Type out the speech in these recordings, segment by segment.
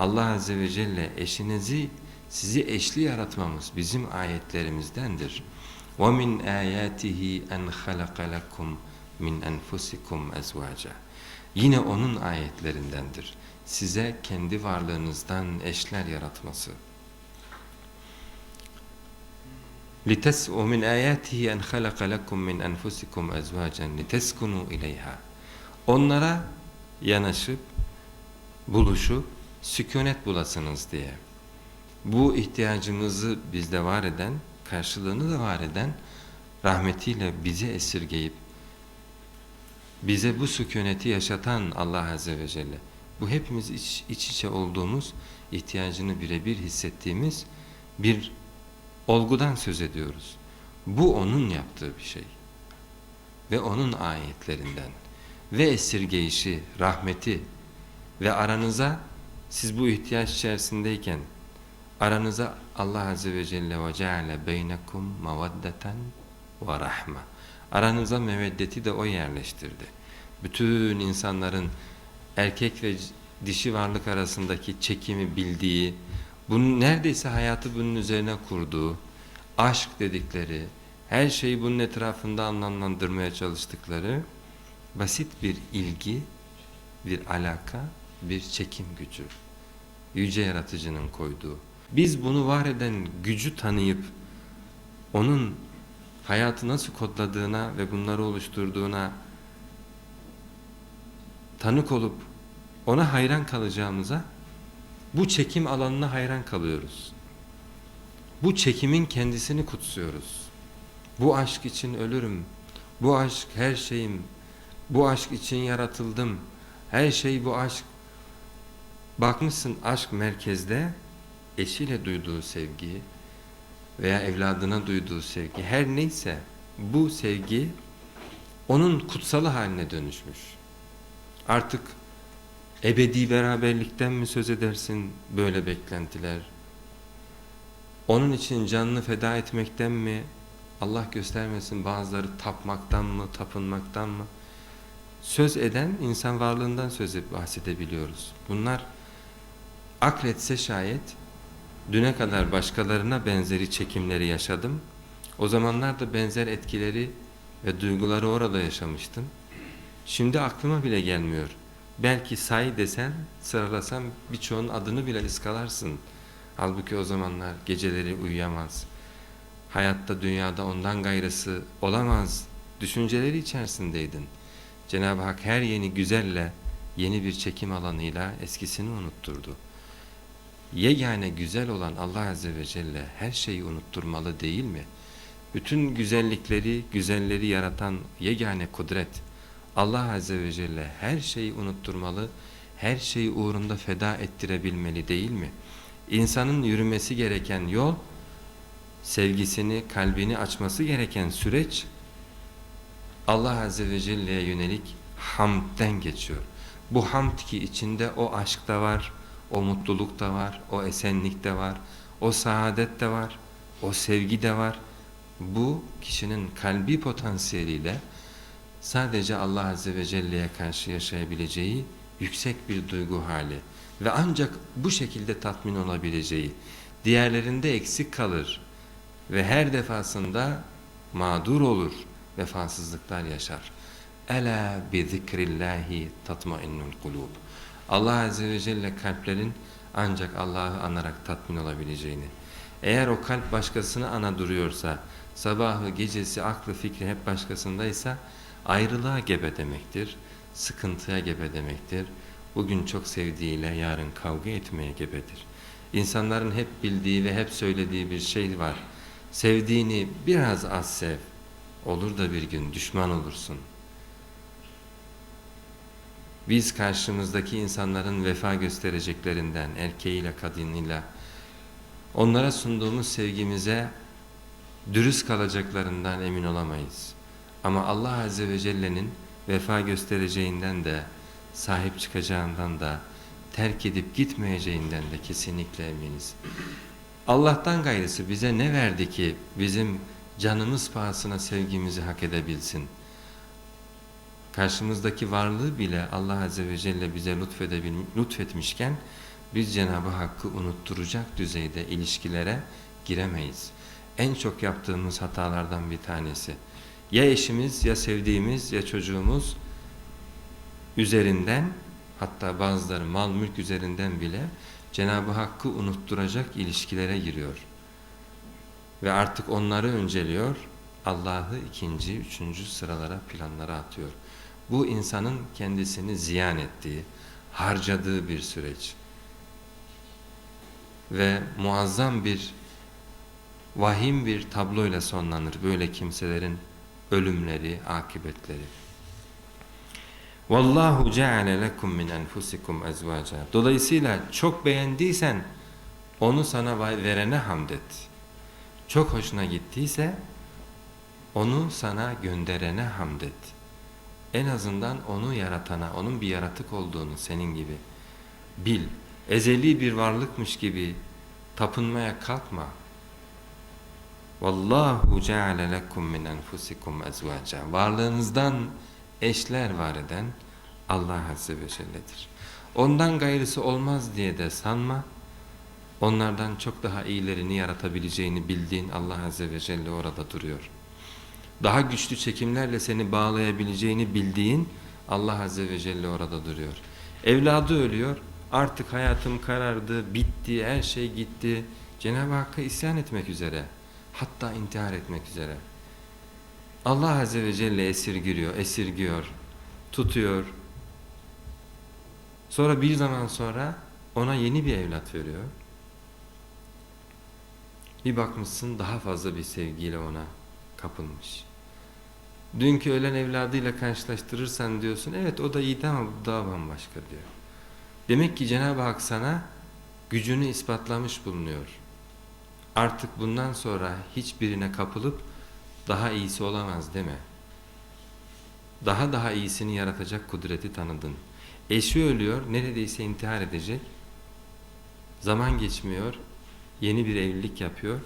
Allah Azze ve Celle eşinizi sizi eşli yaratmamız bizim ayetlerimizdendir. وَمِنْ آيَاتِهِ أَنْ خَلَقَ لَكُمْ مِنْ أَنْفُسِكُمْ أَزْوَاجًا Yine onun ayetlerindendir. Size kendi varlığınızdan eşler yaratması. لِتَسْ وَمِنْ آيَاتِهِ أَنْ خَلَقَ لَكُمْ مِنْ أَنْفُسِكُمْ أَزْوَاجًا لِتَسْكُنُوا إِلَيْهَا Onlara yanaşıp, buluşup, sükunet bulasınız diye. Bu ihtiyacımızı bizde var eden, karşılığını da var eden, rahmetiyle bizi esirgeyip, bize bu sükuneti yaşatan Allah Azze ve Celle. Bu hepimiz iç, iç içe olduğumuz, ihtiyacını birebir hissettiğimiz bir olgudan söz ediyoruz. Bu onun yaptığı bir şey. Ve onun ayetlerinden. Ve esirgeyişi, rahmeti ve aranıza siz bu ihtiyaç içerisindeyken aranıza Allah Azze ve Celle ve Ceale beynekum mevaddeten ve rahme. Aranıza meveddeti de o yerleştirdi. Bütün insanların erkek ve dişi varlık arasındaki çekimi bildiği, bunun neredeyse hayatı bunun üzerine kurduğu, aşk dedikleri, her şeyi bunun etrafında anlamlandırmaya çalıştıkları basit bir ilgi, bir alaka, bir çekim gücü. Yüce Yaratıcı'nın koyduğu. Biz bunu var eden gücü tanıyıp onun hayatı nasıl kodladığına ve bunları oluşturduğuna tanık olup ona hayran kalacağımıza bu çekim alanına hayran kalıyoruz. Bu çekimin kendisini kutsuyoruz. Bu aşk için ölürüm. Bu aşk her şeyim. Bu aşk için yaratıldım. Her şey bu aşk. Bakmışsın aşk merkezde eşiyle duyduğu sevgi veya evladına duyduğu sevgi her neyse bu sevgi onun kutsalı haline dönüşmüş. Artık ebedi beraberlikten mi söz edersin böyle beklentiler? Onun için canını feda etmekten mi? Allah göstermesin bazıları tapmaktan mı, tapınmaktan mı? Söz eden insan varlığından söz bahsedebiliyoruz. Bunlar akretse şayet düne kadar başkalarına benzeri çekimleri yaşadım. O zamanlar da benzer etkileri ve duyguları orada yaşamıştım. Şimdi aklıma bile gelmiyor. Belki say desen, sıralasam birçoğun adını bile ıskalarsın. Halbuki o zamanlar geceleri uyuyamaz. Hayatta dünyada ondan gayrısı olamaz. Düşünceleri içerisindeydin. Cenab-ı Hak her yeni güzelle, yeni bir çekim alanıyla eskisini unutturdu. Yegane güzel olan Allah Azze ve Celle her şeyi unutturmalı değil mi? Bütün güzellikleri, güzelleri yaratan yegane kudret, Allah Azze ve Celle her şeyi unutturmalı, her şeyi uğrunda feda ettirebilmeli değil mi? İnsanın yürümesi gereken yol, sevgisini, kalbini açması gereken süreç, Allah Azze ve Celle'ye yönelik hamdden geçiyor. Bu hamd ki içinde o aşk da var, o mutluluk da var, o esenlik de var, o saadet de var, o sevgi de var. Bu kişinin kalbi potansiyeliyle sadece Allah Azze ve Celle'ye karşı yaşayabileceği yüksek bir duygu hali ve ancak bu şekilde tatmin olabileceği, diğerlerinde eksik kalır ve her defasında mağdur olur, vefasızlıklar yaşar. Ela bi zikrillahi tatmainnul kulub. Allah Azze ve Celle kalplerin ancak Allah'ı anarak tatmin olabileceğini. Eğer o kalp başkasını ana duruyorsa, sabahı, gecesi, aklı, fikri hep başkasındaysa ayrılığa gebe demektir, sıkıntıya gebe demektir. Bugün çok sevdiğiyle yarın kavga etmeye gebedir. İnsanların hep bildiği ve hep söylediği bir şey var. Sevdiğini biraz az sev, olur da bir gün düşman olursun. Biz karşımızdaki insanların vefa göstereceklerinden, erkeğiyle, kadınıyla, onlara sunduğumuz sevgimize dürüst kalacaklarından emin olamayız. Ama Allah Azze ve Celle'nin vefa göstereceğinden de, sahip çıkacağından da, terk edip gitmeyeceğinden de kesinlikle eminiz. Allah'tan gayrısı bize ne verdi ki bizim canımız pahasına sevgimizi hak edebilsin? Karşımızdaki varlığı bile Allah Azze ve Celle bize lütfetmişken biz Cenab-ı Hakk'ı unutturacak düzeyde ilişkilere giremeyiz. En çok yaptığımız hatalardan bir tanesi. Ya eşimiz ya sevdiğimiz ya çocuğumuz üzerinden hatta bazıları mal mülk üzerinden bile Cenab-ı Hakk'ı unutturacak ilişkilere giriyor. Ve artık onları önceliyor, Allah'ı ikinci, üçüncü sıralara, planlara atıyor. Bu insanın kendisini ziyan ettiği, harcadığı bir süreç. Ve muazzam bir, vahim bir tabloyla sonlanır böyle kimselerin ölümleri, akıbetleri. Vallahu ceale lekum min enfusikum ezvaca. Dolayısıyla çok beğendiysen onu sana verene hamd et. Çok hoşuna gittiyse onu sana gönderene hamd et. En azından onu yaratana, onun bir yaratık olduğunu senin gibi bil. Ezeli bir varlıkmış gibi tapınmaya kalkma. Vallahu ceale lekum min enfusikum ezvaca. Varlığınızdan eşler var eden Allah Azze ve Celle'dir. Ondan gayrısı olmaz diye de sanma. Onlardan çok daha iyilerini yaratabileceğini bildiğin Allah Azze ve Celle orada duruyor. Daha güçlü çekimlerle seni bağlayabileceğini bildiğin Allah Azze ve Celle orada duruyor. Evladı ölüyor, artık hayatım karardı, bitti, her şey gitti. Cenab-ı Hakk'a isyan etmek üzere, hatta intihar etmek üzere. Allah Azze ve Celle esirgiriyor, esirgiyor, tutuyor. Sonra bir zaman sonra ona yeni bir evlat veriyor. Bir bakmışsın daha fazla bir sevgiyle ona kapılmış. Dünkü ölen evladıyla karşılaştırırsan diyorsun evet o da iyiydi ama bu daha bambaşka diyor. Demek ki Cenab-ı Hak sana gücünü ispatlamış bulunuyor. Artık bundan sonra hiçbirine kapılıp daha iyisi olamaz deme. Daha daha iyisini yaratacak kudreti tanıdın. Eşi ölüyor, neredeyse intihar edecek. Zaman geçmiyor, yeni bir evlilik yapıyor.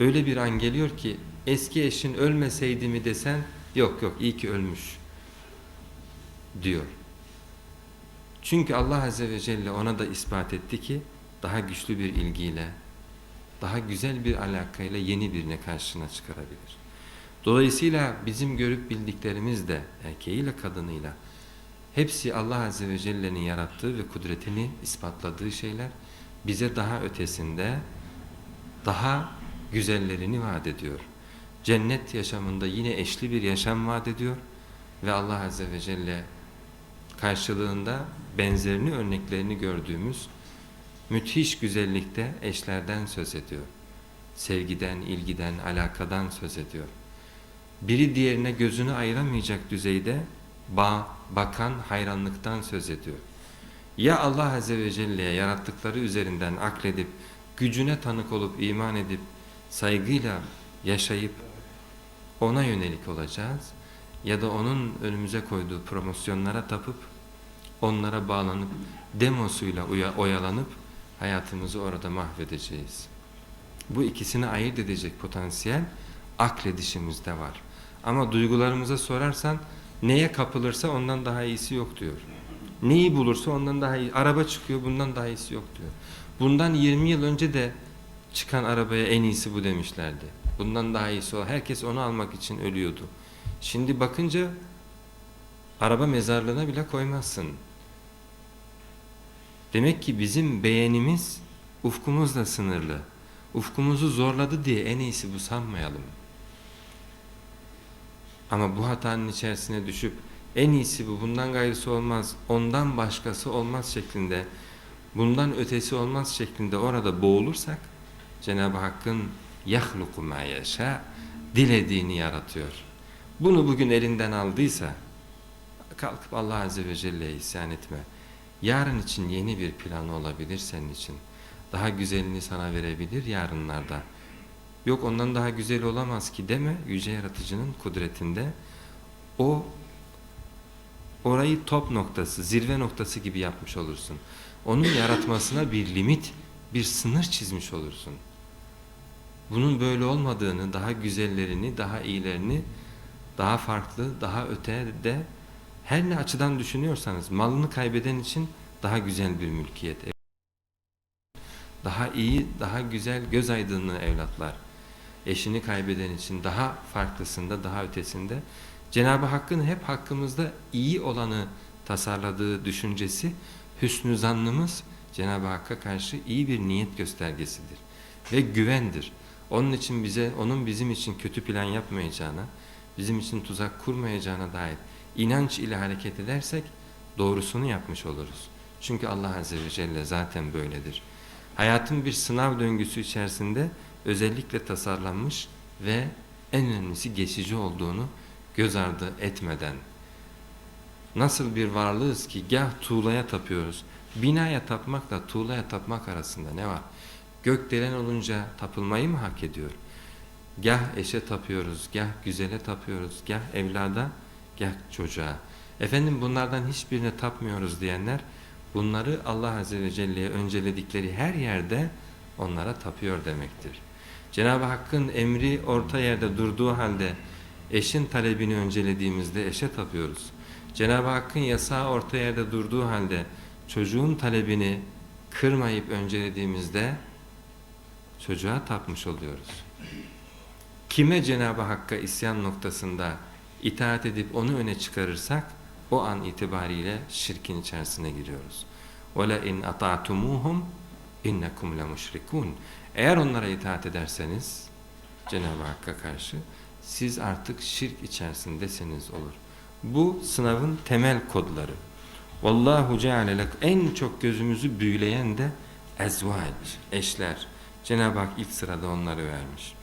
Öyle bir an geliyor ki eski eşin ölmeseydi mi desen yok yok iyi ki ölmüş diyor. Çünkü Allah Azze ve Celle ona da ispat etti ki daha güçlü bir ilgiyle, daha güzel bir alakayla yeni birine karşına çıkarabilir. Dolayısıyla bizim görüp bildiklerimiz de erkeğiyle kadınıyla hepsi Allah Azze ve Celle'nin yarattığı ve kudretini ispatladığı şeyler bize daha ötesinde daha güzellerini vaat ediyor. Cennet yaşamında yine eşli bir yaşam vaat ediyor ve Allah Azze ve Celle karşılığında benzerini örneklerini gördüğümüz müthiş güzellikte eşlerden söz ediyor. Sevgiden, ilgiden, alakadan söz ediyor. Biri diğerine gözünü ayıramayacak düzeyde bağ, bakan hayranlıktan söz ediyor. Ya Allah Azze ve Celle'ye yarattıkları üzerinden akledip, gücüne tanık olup, iman edip, saygıyla yaşayıp ona yönelik olacağız ya da onun önümüze koyduğu promosyonlara tapıp onlara bağlanıp demosuyla oyalanıp hayatımızı orada mahvedeceğiz. Bu ikisini ayırt edecek potansiyel akledişimizde var. Ama duygularımıza sorarsan neye kapılırsa ondan daha iyisi yok diyor. Neyi bulursa ondan daha iyi. Araba çıkıyor bundan daha iyisi yok diyor. Bundan 20 yıl önce de çıkan arabaya en iyisi bu demişlerdi. Bundan daha iyisi o. Herkes onu almak için ölüyordu. Şimdi bakınca araba mezarlığına bile koymazsın. Demek ki bizim beğenimiz ufkumuzla sınırlı. Ufkumuzu zorladı diye en iyisi bu sanmayalım. Ama bu hatanın içerisine düşüp en iyisi bu, bundan gayrısı olmaz, ondan başkası olmaz şeklinde, bundan ötesi olmaz şeklinde orada boğulursak, Cenab-ı Hakk'ın yahluku ma yeşâ dilediğini yaratıyor. Bunu bugün elinden aldıysa kalkıp Allah Azze ve Celle'ye isyan etme. Yarın için yeni bir planı olabilir senin için. Daha güzelini sana verebilir yarınlarda. Yok ondan daha güzel olamaz ki deme Yüce Yaratıcı'nın kudretinde. O orayı top noktası, zirve noktası gibi yapmış olursun. Onun yaratmasına bir limit, bir sınır çizmiş olursun.'' Bunun böyle olmadığını, daha güzellerini, daha iyilerini, daha farklı, daha ötede her ne açıdan düşünüyorsanız malını kaybeden için daha güzel bir mülkiyet, daha iyi, daha güzel göz aydınlığı evlatlar. Eşini kaybeden için daha farklısında, daha ötesinde. Cenab-ı Hakk'ın hep hakkımızda iyi olanı tasarladığı düşüncesi, hüsnü zannımız Cenab-ı Hakk'a karşı iyi bir niyet göstergesidir ve güvendir. Onun için bize, onun bizim için kötü plan yapmayacağına, bizim için tuzak kurmayacağına dair inanç ile hareket edersek doğrusunu yapmış oluruz. Çünkü Allah Azze ve Celle zaten böyledir. Hayatın bir sınav döngüsü içerisinde özellikle tasarlanmış ve en önemlisi geçici olduğunu göz ardı etmeden nasıl bir varlığız ki gah tuğlaya tapıyoruz. Binaya tapmakla tuğlaya tapmak arasında ne var? Gökdelen olunca tapılmayı mı hak ediyor? Gah eşe tapıyoruz, gah güzele tapıyoruz, gah evlada, gah çocuğa. Efendim bunlardan hiçbirine tapmıyoruz diyenler bunları Allah Azze ve Celle'ye önceledikleri her yerde onlara tapıyor demektir. Cenab-ı Hakk'ın emri orta yerde durduğu halde eşin talebini öncelediğimizde eşe tapıyoruz. Cenab-ı Hakk'ın yasağı orta yerde durduğu halde çocuğun talebini kırmayıp öncelediğimizde çocuğa tapmış oluyoruz. Kime Cenab-ı Hakk'a isyan noktasında itaat edip onu öne çıkarırsak o an itibariyle şirkin içerisine giriyoruz. وَلَاِنْ أَطَعْتُمُوهُمْ اِنَّكُمْ لَمُشْرِكُونَ Eğer onlara itaat ederseniz Cenab-ı Hakk'a karşı siz artık şirk içerisindesiniz olur. Bu sınavın temel kodları. Vallahu ceale lek en çok gözümüzü büyüleyen de ezvac, eşler. Cenab-ı Hak ilk sırada onları vermiş.